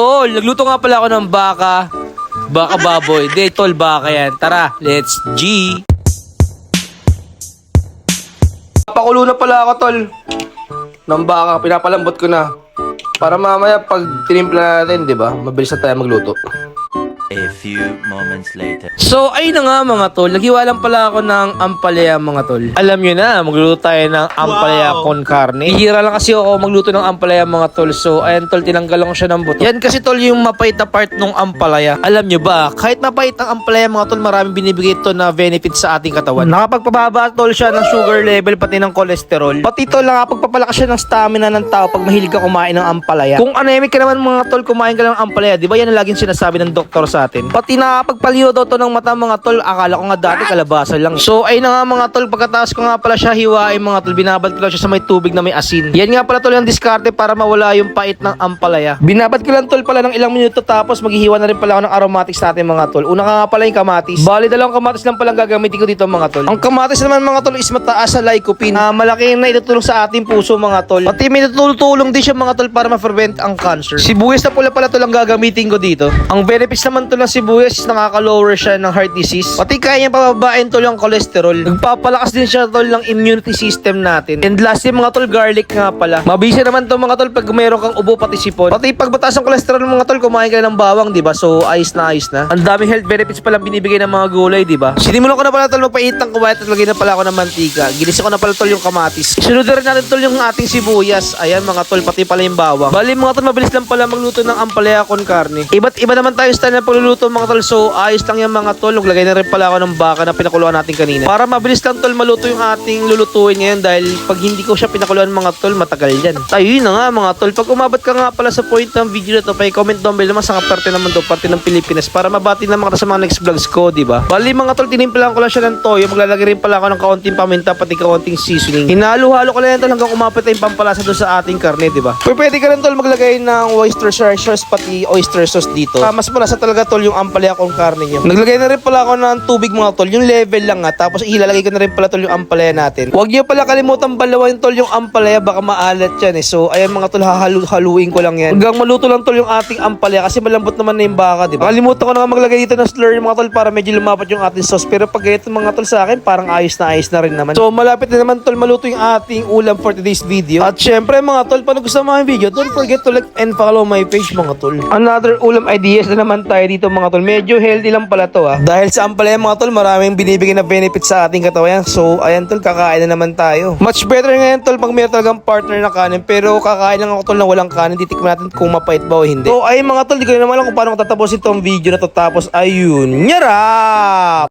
Tol, nagluto nga pala ako ng baka. Baka baboy. Hindi, tol, baka yan. Tara, let's G. Pakulo na pala ako, tol. Ng baka, pinapalambot ko na. Para mamaya, pag tinimpla natin, di ba? Mabilis na tayo magluto. A few moments later. So, ayun na nga mga tol. Naghiwa lang pala ako ng ampalaya mga tol. Alam nyo na, magluto tayo ng ampalaya con carne. Hihira lang kasi ako magluto ng ampalaya mga tol. So, ayan tol, tinanggal ko siya ng buto. Yan kasi tol yung mapait na part ng ampalaya. Alam nyo ba, kahit mapait ang ampalaya mga tol, maraming binibigay ito na benefits sa ating katawan. Nakapagpababa tol siya ng sugar level pati ng cholesterol. Pati tol, nakapagpapalakas siya ng stamina ng tao pag mahilig ka kumain ng ampalaya. Kung anemic ka naman mga tol, kumain ka lang ng ampalaya. Di ba yan ang laging sinasabi ng doktor sa atin? Pati nakapagpaliho daw to ng mata mga tol. Akala ko nga dati kalabasa lang. So ay na nga mga tol, pagkatapos ko nga pala siya hiwain mga tol, binabad ko lang siya sa may tubig na may asin. Yan nga pala tol yung diskarte para mawala yung pait ng ampalaya. Binabad ko lang tol pala ng ilang minuto tapos maghihiwa na rin pala ako ng aromatics natin mga tol. Una nga pala yung kamatis. Bali dalawang kamatis lang palang gagamitin ko dito mga tol. Ang kamatis naman mga tol is mataas sa lycopene. na malaki na itutulong sa ating puso mga tol. Pati may tutulong din siya mga tol para ma-prevent ang cancer. Sibuyas na pula pala tol ang gagamitin ko dito. Ang benefits naman tol ng sibuyas nakaka-lower siya ng heart disease. Pati kaya niya pababain tol yung cholesterol. Nagpapalakas din siya tol ng immunity system natin. And lastly mga tol, garlic nga pala. Mabisa naman to mga tol pag meron kang ubo pati sipon. Pati pag mataas ang cholesterol mga tol, kumain ka ng bawang, di ba? So ayos na ayos na. Ang daming health benefits pala binibigay ng mga gulay, di ba? Sinimulan ko na pala tol magpait ng kuwait at lagay na pala ako ng mantika. Ginisa ko na pala tol yung kamatis. Sunod na rin natin tol yung ating sibuyas. Ayan mga tol, pati pala yung bawang. Bali mga tol, mabilis lang pala magluto ng ampalaya con carne. Iba't iba naman tayo style ng pagluluto mga tol. So ayos lang yung mga tol. Naglagay na rin pala ako ng baka na pinakuluan natin kanina. Para mabilis lang tol maluto yung ating lulutuin ngayon dahil pag hindi ko siya pinakuluan mga tol, matagal yan. Ayun na nga mga tol. Pag umabot ka nga pala sa point ng video na to, pa-comment down below naman sa parte naman to, parte ng Pilipinas para mabati naman kita sa mga next vlogs ko, di ba? Bali mga tol, tinimplahan ko lang siya ng toyo. Maglalagay rin pala ako ng kaunting paminta pati kaunting seasoning. Hinalo-halo ko lang yan tol hanggang umapit na yung pampalasa doon sa ating karne, di ba? Pwede ka rin tol maglagay ng oyster sauce pati oyster sauce dito. Ah, mas malasa talaga tol yung ampalaya kong karne nyo. Naglagay na rin pala ako ng tubig mga tol. Yung level lang nga. Tapos ilalagay ko na rin pala tol yung ampalaya natin. Huwag niyo pala kalimutan balawan tol yung ampalaya. Baka maalat yan eh. So ayan mga tol, hahalu-haluin ko lang yan. Hanggang maluto lang tol yung ating ampalaya. Kasi malambot naman na yung baka, di ba? Kalimutan ko na maglagay dito ng slurry mga tol para medyo lumapat yung ating sauce. Pero pag ito mga tol sa akin, parang ayos na ayos na rin naman. So malapit na naman tol maluto yung ating ulam for today's video. At syempre mga tol, pag gusto ang video, don't forget to like and follow my page mga tol. Another ulam ideas na naman tayo dito mga tol. Medyo healthy lang pala to ah. Dahil sa ampalaya mga tol, maraming binibigay na benefits sa ating katawan. So ayan tol, kakain na naman tayo. Much better ngayon tol pag meron talagang partner na kanin. Pero kakain lang ako tol na walang kanin. Titikman natin kung mapait ba o hindi. So ayun mga tol, di ko na naman alam kung paano tatapusin tong video na to. Tapos ayun, nyarap!